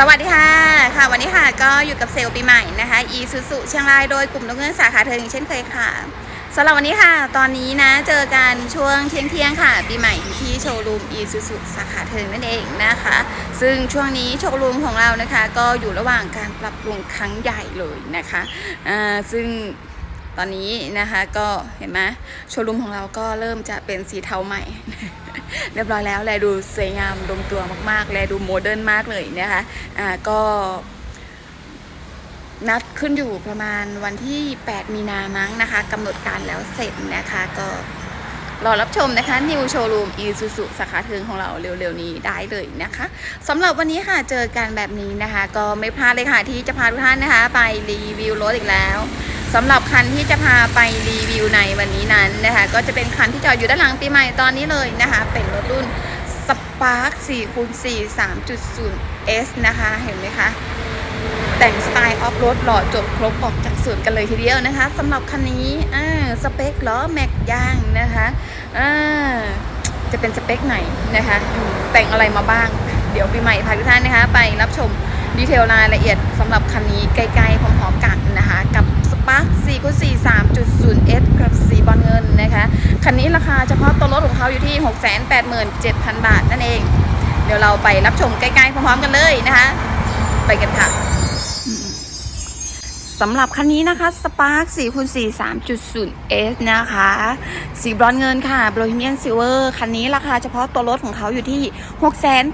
สวัสดีค่ะค่ะ วันนี้ค่ะก็อยู่กับเซลล์ปีใหม่นะคะอีซูซูเชียงรายโดยกลุ่มนกเงือกสาขาเธออย่างเช่นเคยค่ะสำหรับวันนี้ค่ะ ตอนนี้นะเจอกันช่วงเที่ยงเที่ยงค่ะ ปีใหม่อยู่ที่โชว์รูมอีซูซูสาขาเธอนั่นเองนะคะ ซึ่งช่วงนี้โชว์รูมของเรานะคะ ก็อยู่ระหว่างการปรับปรุงครั้งใหญ่เลยนะคะอ่าซึ่ง ตอนนี้นะคะก็เห็นไหมโชว์รูมของเราก็เริ่มจะเป็นสีเทาใหม่ เรียบร้อยแล้วแลดูสวยงามลงตัวมากๆ แลดูโมเดิร์นมากเลยนะคะอ่าก็นัดขึ้นอยู่ประมาณวันที่ 8 มีนามั้งนะคะกำหนดการแล้วเสร็จนะคะก็รอรับชมนะคะ New Showroom Isuzu สาขาเทิงของเราเร็วๆนี้ได้เลยนะคะสำหรับวันนี้ค่ะเจอกันแบบนี้นะคะ ก็ไม่พลาดเลยค่ะที่จะพาทุกท่านนะคะ ไปรีวิวรถอีกแล้ว สำหรับคันที่จะพาไปรีวิวในวันนี้นั้นนะคะ ก็จะเป็นคันที่จอดอยู่ด้านหลังปีใหม่ตอนนี้เลยนะคะ เป็นรถรุ่น Spark 4คูณ4 3.0 S นะคะ เห็นไหมคะ แต่งสไตล์ออฟโรดหล่อจบครบออกจากสวนกันเลยทีเดียวนะคะสำหรับคันนี้อ่าสเปคล้อแม็กยางนะคะอ่าจะเป็นสเปคไหนนะคะ แต่งอะไรมาบ้าง เดี๋ยวปีใหม่พาทุกท่านนะคะ ไปรับชมดีเทลรายละเอียดสำหรับคันนี้ใกล้ๆพร้อมๆกันนะคะ กับ 4คูณ4 3.0 S กับสีบอลเงินนะคะ คันนี้ราคาเฉพาะตัวรถของเขาอยู่ที่ 687,000 บาทนั่นเอง เดี๋ยวเราไปรับชมใกล้ๆพร้อมๆกันเลยนะคะ ไปกันค่ะ สำหรับคันนี้นะคะ Spark 4คูณ4 3.0 S นะคะ สีบรอนเงินค่ะ b o h e m i a n Silver คันนี้ราคาเฉพาะตัวรถของเขาอยู่ที่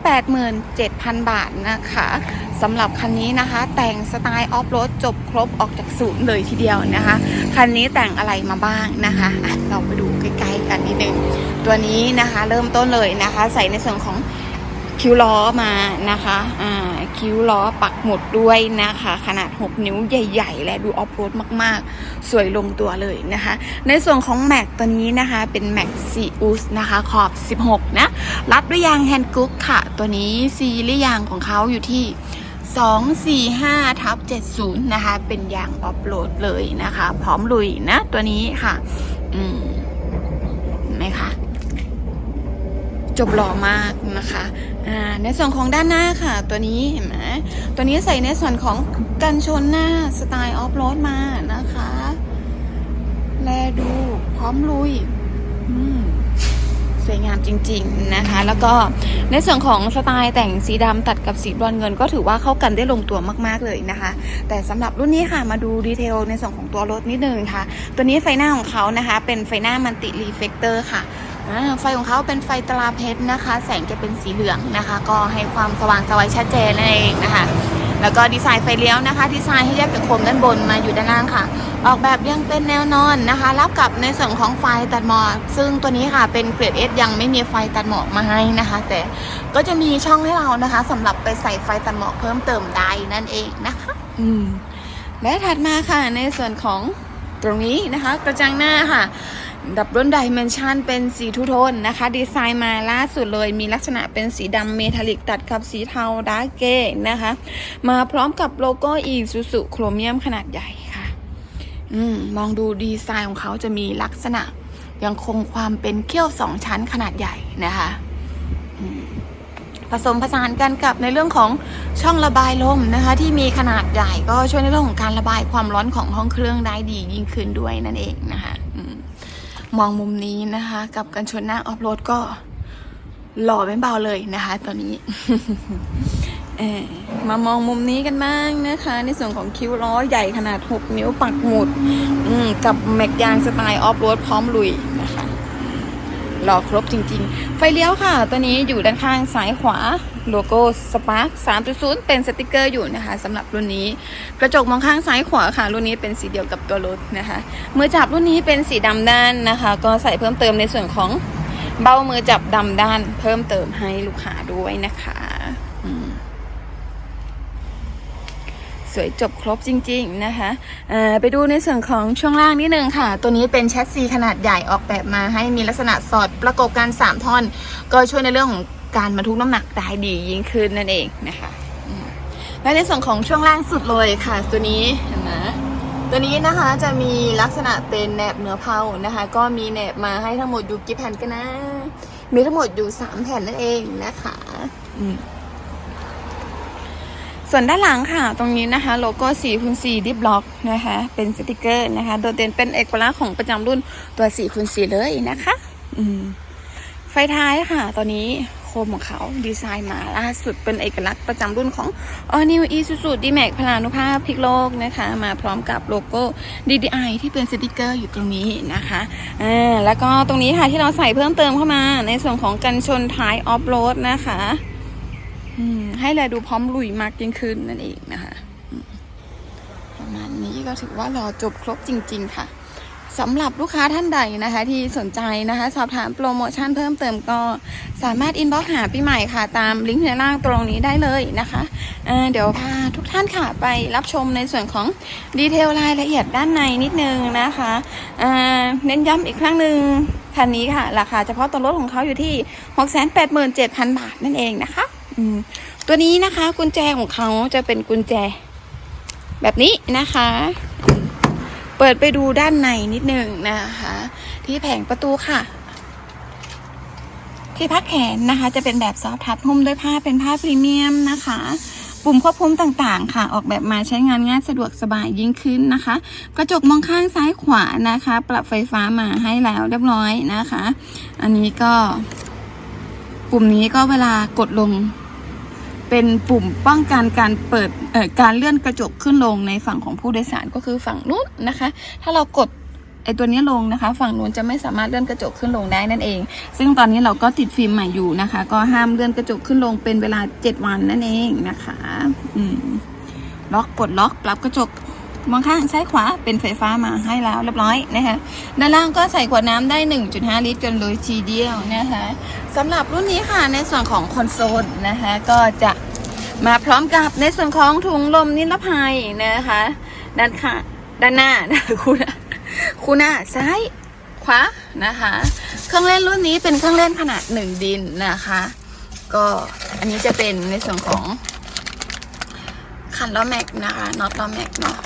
687,000 บาทนะคะสำหรับคันนี้นะคะ แต่งสไตล์ออฟโรดจบครบออกจากศูนย์เลยทีเดียวนะคะ คันนี้แต่งอะไรมาบ้างนะคะะเราไปดูใกล้ๆกันนิดนึง ตัวนี้นะคะเริ่มต้นเลยนะคะ ใส่ในส่วนของ คิ้วล้อมานะคะอ่าคิ้วล้อปักหมุดด้วยนะคะ ขนาด 6 นิ้วใหญ่ ๆ และดูออฟโรดมากๆ สวยลงตัวเลยนะคะ ในส่วนของแม็กตัวนี้นะคะ เป็นแม็กซีอุสนะคะขอบ 16 นะ รับด้วยยางแฮนด์กุ๊กค่ะ ตัวนี้ซีรีส์ยางของเขาอยู่ที่245ทับ70 นะคะ เป็นยางออฟโรดเลยนะคะ พร้อมลุยนะ ตัวนี้ค่ะ อืมเห็นไหมคะ จบหล่อมากนะคะ อ่าในส่วนของด้านหน้าค่ะ ตัวนี้เห็นไหมตัวนี้ใส่ในส่วนของกันชนหน้าสไตล์ออฟโรดมานะคะ แลดูพร้อมลุยสวยงามจริง ๆนะคะ แล้วก็ในส่วนของสไตล์แต่งสีดำตัดกับสีบรอนเงิน ก็ถือว่าเข้ากันได้ลงตัวมากๆเลยนะคะ แต่สำหรับรุ่นนี้ค่ะมาดูดีเทลในส่วนของตัวรถนิดนึงค่ะ ตัวนี้ไฟหน้าของเขานะคะ เป็นไฟหน้ามันติรีเฟกเตอร์ค่ะ ไฟของเขาเป็นไฟตราเพชรนะคะ แสงจะเป็นสีเหลืองนะคะ ก็ให้ความสว่างสวัยชัดเจนนั่นเองนะคะ แล้วก็ดีไซน์ไฟเลี้ยวนะคะ ดีไซน์ให้แยกจากโคมด้านบนมาอยู่ด้านล่างค่ะ ออกแบบยังเป็นแนวนอนนะคะ รับกับในส่วนของไฟตัดหมอกซึ่งตัวนี้ค่ะเป็นเกรดเอสยังไม่มีไฟตัดหมอกมาให้นะคะ แต่ก็จะมีช่องให้เรานะคะสำหรับไปใส่ไฟตัดหมอกเพิ่มเติมได้นั่นเองนะคะ อืมและถัดมาค่ะในส่วนของตรงนี้นะคะ กระจังหน้าค่ะ ดับเบิลไดเมนชันเป็นสีทูโทนนะคะ ดีไซน์มาล่าสุดเลยมีลักษณะเป็นสีดำเมทัลลิกตัดกับสีเทาดาร์กเกนะคะ มาพร้อมกับโลโก้อีซูซูโครเมียมขนาดใหญ่ค่ะ อืมมองดูดีไซน์ของเขาจะมีลักษณะ ยังคงความเป็นเขี้ยวสองชั้นขนาดใหญ่นะคะผสมผสานกันกับในเรื่องของช่องระบายลมนะคะ ที่มีขนาดใหญ่ก็ช่วยในเรื่องของการระบายความร้อนของห้องเครื่องได้ดียิ่งขึ้นด้วยนั่นเองนะคะ มองมุมนี้นะคะ กับกันชนหน้าออฟโรดก็หล่อไม่เบาเลยนะคะ ตอนนี้เอมามองมุมนี้กันบ้างนะคะ ในส่วนของคิ้วล้อใหญ่ขนาด 6 นิ้วปักหมุดอืกับแม็กยางสไตล์ออฟโรดพร้อมลุยนะคะ หล่อครบจริง ๆ ไฟเลี้ยวค่ะ ตัวนี้อยู่ด้านข้างซ้ายขวาโลโก้ Spark 3.0 เป็นสติกเกอร์อยู่นะคะสำหรับรุ่นนี้ กระจกมองข้างซ้ายขวาค่ะ รุ่นนี้เป็นสีเดียวกับตัวรถนะคะมือจับรุ่นนี้เป็นสีดำด้านนะคะ ก็ใส่เพิ่มเติมในส่วนของเบ้ามือจับดำด้าน เพิ่มเติมให้ลูกค้าด้วยนะคะ อืม สวยจบครบจริงๆนะคะเอ่อไปดูในส่วนของช่วงล่างนิดนึงค่ะ ตัวนี้เป็นแชสซีขนาดใหญ่ออกแบบมาให้มีลักษณะสอดประกบกัน 3 ท่อน ก็ช่วยในเรื่องของการบรรทุกน้ำหนักได้ดียิ่งขึ้นนั่นเองนะคะและในส่วนของช่วงล่างสุดเลยค่ะ ตัวนี้นไหมตัวนี้นะคะจะมีลักษณะเป็นแหนบเนื้อเผานะคะ ก็มีแหนบมาให้ทั้งหมดอยู่กี่แผ่นกันนะ มีทั้งหมดอยู่ 3 แผ่นนั่นเองนะคะอืม ส่วนด้านหลังค่ะ ตรงนี้นะคะ โลโก้4คูณ4ดิฟล็อกนะคะ เป็นสติกเกอร์นะคะ โดดเด่นเป็นเอกลักษณ์ของประจำรุ่นตัว4คูณ4เลยนะคะไฟท้ายค่ะ ตอนนี้โคมของเขาดีไซน์มาล่าสุดเป็นเอกลักษณ์ประจำรุ่นของ All New Isuzu D-Max พลานุภาพพิกโลกนะคะ มาพร้อมกับโลโก้ DDI ที่เป็นสติกเกอร์อยู่ตรงนี้นะคะอ่าแล้วก็ตรงนี้ค่ะที่เราใส่เพิ่มเติมเข้ามาในส่วนของกันชนท้ายออฟโรดนะคะ ให้แลดูพร้อมลุยมากยิ่งขึ้นนั่นเองนะคะประมาณนี้ก็ถือว่ารอจบครบจริง ๆ ค่ะสำหรับลูกค้าท่านใดนะคะ ที่สนใจนะคะ สอบถามโปรโมชั่นเพิ่มเติมก็สามารถอินบ็อกหาพี่ใหม่ค่ะ ตามลิงก์ในล่างตรงนี้ได้เลยนะคะเเดี๋ยวพาทุกท่านค่ะไปรับชมในส่วนของดีเทลรายละเอียดด้านในนิดนึงนะคะเเน้นย้ำอีกครั้งหนึ่งคันนี้ค่ะ ราคาเฉพาะตัวรถของเขาอยู่ที่ 687,000 บาทนั่นเองนะคะอืม ตัวนี้นะคะ กุญแจของเขาจะเป็นกุญแจแบบนี้นะคะ เปิดไปดูด้านในนิดหนึ่งนะคะ ที่แผงประตูค่ะ ที่พักแขนนะคะ จะเป็นแบบซอฟทับหุ้มด้วยผ้าเป็นผ้าพรีเมียมนะคะปุ่มควบคุมต่างๆ ค่ะ ออกแบบมาใช้งานง่ายสะดวกสบายยิ่งขึ้นนะคะ กระจกมองข้างซ้ายขวานะคะ ปรับไฟฟ้ามาให้แล้วเรียบร้อยนะคะ อันนี้ก็ ปุ่มนี้ก็เวลากดลง เป็นปุ่มป้องกันการเปิดเอ่อการเลื่อนกระจกขึ้นลงในฝั่งของผู้โดยสารก็คือฝั่งนู้นนะคะ ถ้าเรากดไอตัวนี้ลงนะคะ ฝั่งนู้นจะไม่สามารถเลื่อนกระจกขึ้นลงได้นั่นเอง ซึ่งตอนนี้เราก็ติดฟิล์มใหม่อยู่นะคะ ก็ห้ามเลื่อนกระจกขึ้นลงเป็นเวลา 7 วันนั่นเองนะคะ อืมล็อกปลดล็อกปรับกระจก มองข้างซ้ายขวาเป็นไฟฟ้ามาให้แล้วเรียบร้อยนะคะด้านล่างก็ใส่ขวดน้ำได้ 1.5 ลิตรกันเลยทีเดียวนะคะสำหรับรุ่นนี้ค่ะในส่วนของคอนโซลนะคะก็จะมาพร้อมกับในส่วนของถุงลมนิรภัยนะคะด้านข้างด้านหน้านะคู่หน้าคู่หน้าซ้ายขวานะคะ เครื่องเล่นรุ่นนี้เป็นเครื่องเล่นขนาดหนึ่งดินนะคะ ก็อันนี้จะเป็นในส่วนของคันล้อแม็กนะคะน็อตล้อแม็กเนาะ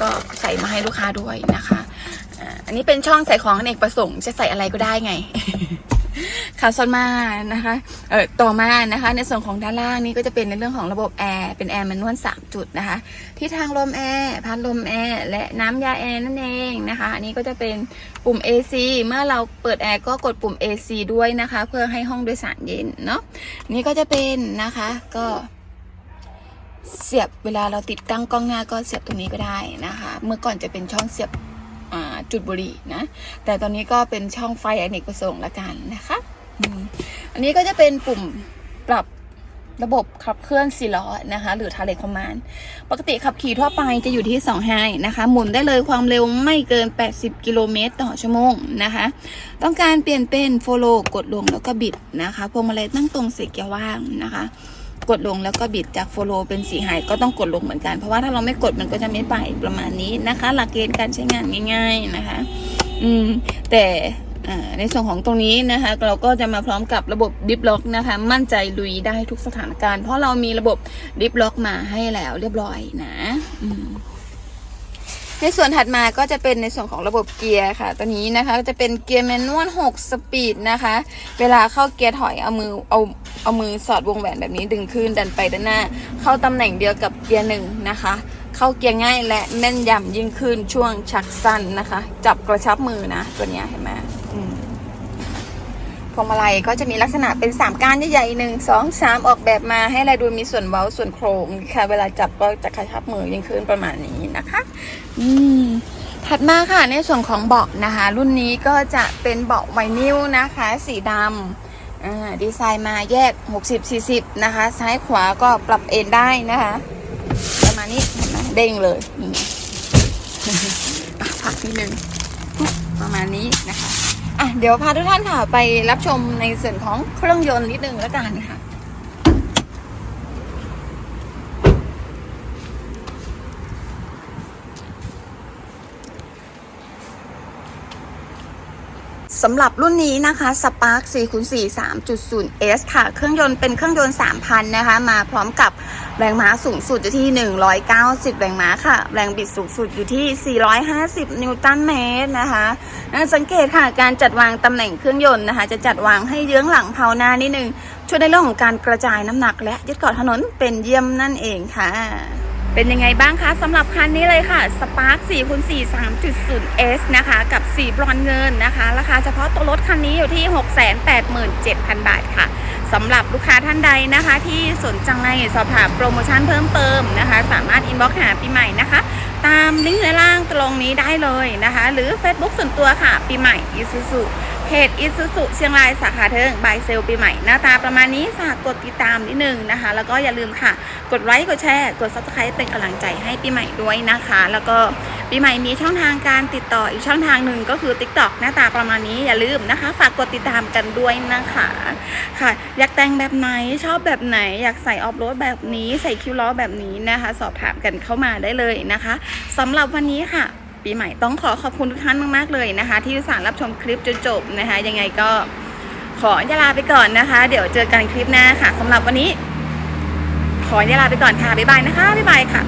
ก็ใส่มาให้ลูกค้าด้วยนะคะอันนี้เป็นช่องใส่ของอเนกประสงค์จะใส่อะไรก็ได้ไงค่ะส่วนมานะคะเอ่อต่อมานะคะ ในส่วนของด้านล่างนี้ก็จะเป็นในเรื่องของระบบแอร์เป็นแอร์แมนนวล3จุดนะคะที่ทางลมแอร์พัดลมแอร์และน้ำยาแอร์นั่นเองนะคะอันนี้ก็จะเป็นปุ่ม AC เมื่อเราเปิดแอร์ก็กดปุ่ม AC ด้วยนะคะ เพื่อให้ห้องโดยสารเย็นเนาะนี่ก็จะเป็นนะคะก็ เสียบเวลาเราติดตั้งกล้องหน้าก็เสียบตรงนี้ก็ได้นะคะ เมื่อก่อนจะเป็นช่องเสียบจุดบุหรี่นะ แต่ตอนนี้ก็เป็นช่องไฟอเนกประสงค์ละกันนะคะอันนี้ก็จะเป็นปุ่มปรับระบบขับเคลื่อนสี่ล้อนะคะ หรือทาเลคอมมานปกติขับขี่ทั่วไปจะอยู่ที่2ไฮนะคะ หมุนได้เลยความเร็วไม่เกิน 80 กิโลเมตรต่อชั่วโมงนะคะ ต้องการเปลี่ยนเป็นโฟโลกดลงแล้วก็บิดนะคะพวงมาลัยตั้งตรงเสียเกียร์ว่างนะคะ กดลงแล้วก็บิดจากโฟโลเป็นสีหายก็ต้องกดลงเหมือนกัน เพราะว่าถ้าเราไม่กดมันก็จะไม่ไปประมาณนี้นะคะ หลักเกณฑ์การใช้งานง่าย ๆนะคะ อืม แต่ในส่วนของตรงนี้นะคะ เราก็จะมาพร้อมกับระบบดิฟล็อกนะคะ มั่นใจลุยได้ทุกสถานการณ์ เพราะเรามีระบบดิฟล็อกมาให้แล้วเรียบร้อยนะอืม ในส่วนถัดมาก็จะเป็นในส่วนของระบบเกียร์ค่ะ ตัวนี้นะคะก็จะเป็นเกียร์แมนนวล6สปีดนะคะ เวลาเข้าเกียร์ถอยเอามือเอาเอามือสอดวงแหวนแบบนี้ดึงขึ้นดันไปด้านหน้า เข้าตำแหน่งเดียวกับเกียร์หนึ่งนะคะ เข้าเกียร์ง่ายและแม่นยำยิ่งขึ้นช่วงชักสั้นนะคะ จับกระชับมือนะ ตัวนี้เห็นไหม พวงมาลัยก็จะมีลักษณะเป็น 3 ก้านใหญ่ๆหนึ่งสองสามออกแบบมาให้เราดูมีส่วนเว้าส่วนโครงค่ะ เวลาจับก็จะกระชับมือยิ่งขึ้นประมาณนี้นะคะอืมถัดมาค่ะในส่วนของเบาะนะคะ รุ่นนี้ก็จะเป็นเบาะไวนิลนะคะ สีดำดีไซน์มาแยก 60-40 นะคะ ซ้ายขวาก็ปรับเอนได้นะคะ ประมาณนี้เห็นไหมเด้งเลยพักนิดนึงประมาณนี้นะคะ อะเดี๋ยวพาทุกท่านค่ะไปรับชมในส่วนของเครื่องยนต์นิดนึงแล้วกันค่ะ สำหรับรุ่นนี้นะคะ Spark 4คูณ4 3.0 S ค่ะ เครื่องยนต์เป็นเครื่องยนต์ 3,000 นะคะ มาพร้อมกับแรงม้าสูงสุดอยู่ที่ 190 แรงม้าค่ะ แรงบิดสูงสุดอยู่ที่ 450 นิวตันเมตรนะคะอ่าสังเกตค่ะการจัดวางตำแหน่งเครื่องยนต์นะคะ จะจัดวางให้เยื้องหลังเพาหน้านิดนึง ช่วยในเรื่องของการกระจายน้ำหนักและยึดเกาะถนนเป็นเยี่ยมนั่นเองค่ะ เป็นยังไงบ้างคะสำหรับคันนี้เลยค่ะ Spark 4คูณ4 3.0 S นะคะ กับสีบรอนเงินนะคะ ราคาเฉพาะตัวรถคันนี้อยู่ที่ 687,000 บาทค่ะสำหรับลูกค้าท่านใดนะคะ ที่สนใจสอบถามโปรโมชั่นเพิ่มเติมนะคะ สามารถอินบ็อกซ์หาปีใหม่นะคะ ตามลิงก์ในล่างตรงนี้ได้เลยนะคะ หรือ Facebook ส่วนตัวค่ะปีใหม่อิซูซุ จอิซูซุเชียงรายสาขาเทิงบายเซลปีใหม่หน้าตาประมาณนี้ฝากกดติดตามนิดนึงนะคะ แล้วก็อย่าลืมค่ะ กดไลค์กดแชร์กด subscribe เป็นกำลังใจให้ปีใหม่ด้วยนะคะ แล้วก็ปีใหม่มีช่องทางการติดต่ออีกช่องทางหนึ่งก็คือ TikTok หน้าตาประมาณนี้อย่าลืมนะคะ ฝากกดติดตามกันด้วยนะคะค่ะ อยากแต่งแบบไหนชอบแบบไหน อยากใส่ออฟโรดแบบนี้ใส่คิวล้อแบบนี้นะคะ สอบถามกันเข้ามาได้เลยนะคะสำหรับวันนี้ค่ะ ปีใหม่ต้องขอขอบคุณทุกท่านมากๆเลยนะคะ ที่อุตส่ารรับชมคลิปจนจบนะคะ ยังไงก็ขอยาลาไปก่อนนะคะ เดี๋ยวเจอกันคลิปหน้าค่ะสำหรับวันนี้ ขอยาลาไปก่อนค่ะบ๊ายบายนะคะบ๊ายบายค่ะ